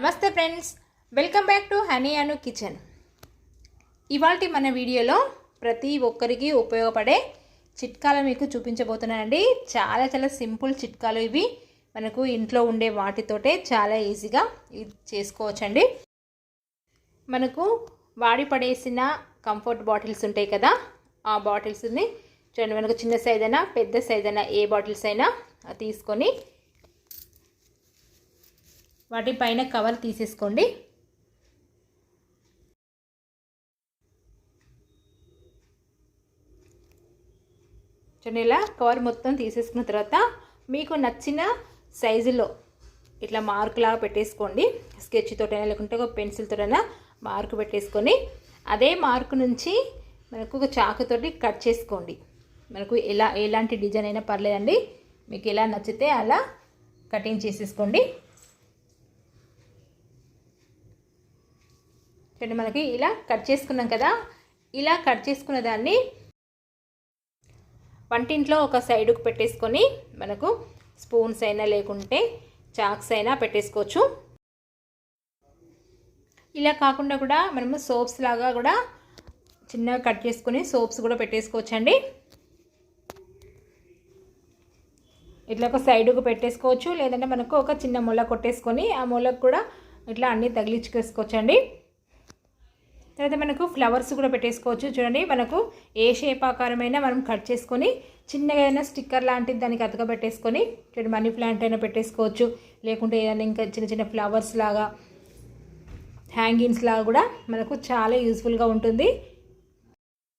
నమస్తే friends welcome back to honey Anu kitchen. ఇవాళ మన వీడియోలో ప్రతి ఒక్కరికి ఉపయోగపడే చిట్కాలు మీకు చూపించబోతున్నానండి. చాలా చాలా సింపుల్ చిట్కాలు ఇవి. మనకు ఇంట్లో ఉండే వాటితోటే చాలా ఈజీగా ఇది చేసుకోవచ్చండి. మనకు వాడి పడేసిన కంఫర్ట్ బాటిల్స్ ఉంటాయి కదా ఆ బాటిల్స్ని చూడండి మనకు చిన్న సైజ్ అయినా పెద్ద సైజ్ అయినా ఏ బాటిల్స్ అయినా తీసుకొని వాటి పైన కవర్ తీసేసుకోండి. చూడండి ఇలా కవర్ మొత్తం తీసేసుకున్న తర్వాత మీకు నచ్చిన సైజులో ఇట్లా మార్కులాగా పెట్టేసుకోండి. స్కెచ్ తోటైనా లేకుంటే ఒక పెన్సిల్ తోటైనా మార్క్ పెట్టేసుకొని అదే మార్క్ నుంచి మనకు ఒక చాకుతోటి కట్ చేసుకోండి. మనకు ఎలా ఎలాంటి డిజైన్ అయినా పర్లేదండి. మీకు ఎలా నచ్చితే అలా కటింగ్ చేసేసుకోండి. చూడండి మనకి ఇలా కట్ చేసుకున్నాం కదా. ఇలా కట్ చేసుకున్న దాన్ని వంటింట్లో ఒక సైడుకు పెట్టేసుకొని మనకు స్పూన్స్ అయినా లేకుంటే చాక్స్ అయినా పెట్టేసుకోవచ్చు. ఇలా కాకుండా కూడా మనము సోప్స్ లాగా కూడా చిన్నగా కట్ చేసుకొని సోప్స్ కూడా పెట్టేసుకోవచ్చండి. ఇట్లా ఒక సైడుకు పెట్టేసుకోవచ్చు. లేదంటే మనకు ఒక చిన్న ముళ్ళ కొట్టేసుకొని ఆ ముళ్ళకు కూడా ఇట్లా అన్నీ తగిలించుకేసుకోవచ్చండి. తర్వాత మనకు ఫ్లవర్స్ కూడా పెట్టేసుకోవచ్చు. చూడండి మనకు ఏ షేప్ ఆకారమైనా మనం కట్ చేసుకొని చిన్నగా అయినా స్టిక్కర్ లాంటిది దానికి అతకబెట్టేసుకొని చూడండి మనీ ప్లాంట్ అయినా పెట్టేసుకోవచ్చు. లేకుంటే ఏదైనా ఇంకా చిన్న చిన్న ఫ్లవర్స్ లాగా హ్యాంగింగ్స్ లాగా కూడా మనకు చాలా యూస్ఫుల్గా ఉంటుంది.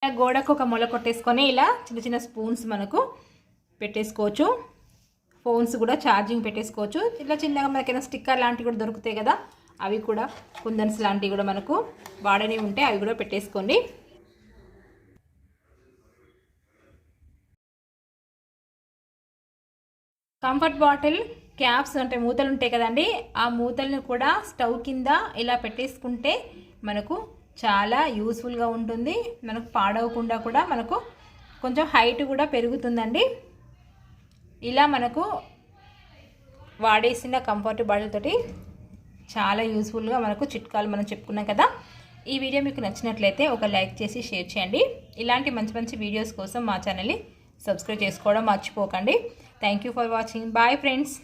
గోడకు ఒక మొల కొట్టేసుకొని ఇలా చిన్న చిన్న స్పూన్స్ మనకు పెట్టేసుకోవచ్చు. ఫోన్స్ కూడా ఛార్జింగ్ పెట్టేసుకోవచ్చు. ఇట్లా చిన్నగా మనకైనా స్టిక్కర్ లాంటివి కూడా దొరుకుతాయి కదా. అవి కూడా కుందన్స్ లాంటివి కూడా మనకు వాడని ఉంటే అవి కూడా పెట్టేసుకోండి. కంఫర్ట్ బాటిల్ క్యాప్స్ అంటే మూతలు ఉంటాయి కదండి. ఆ మూతలను కూడా స్టవ్ కింద ఇలా పెట్టేసుకుంటే మనకు చాలా యూస్ఫుల్గా ఉంటుంది. మనకు పాడవకుండా కూడా మనకు కొంచెం హైట్ కూడా పెరుగుతుందండి. ఇలా మనకు వాడేసిన కంఫర్ట్ బాటిల్ తోటి చాలా యూస్ఫుల్గా మనకు చిట్కాలు మనం చెప్పుకున్నాం కదా. ఈ వీడియో మీకు నచ్చినట్లయితే ఒక లైక్ చేసి షేర్ చేయండి. ఇలాంటి మంచి మంచి వీడియోస్ కోసం మా ఛానల్ని సబ్స్క్రైబ్ చేసుకోవడం మర్చిపోకండి. Thank you for watching bye friends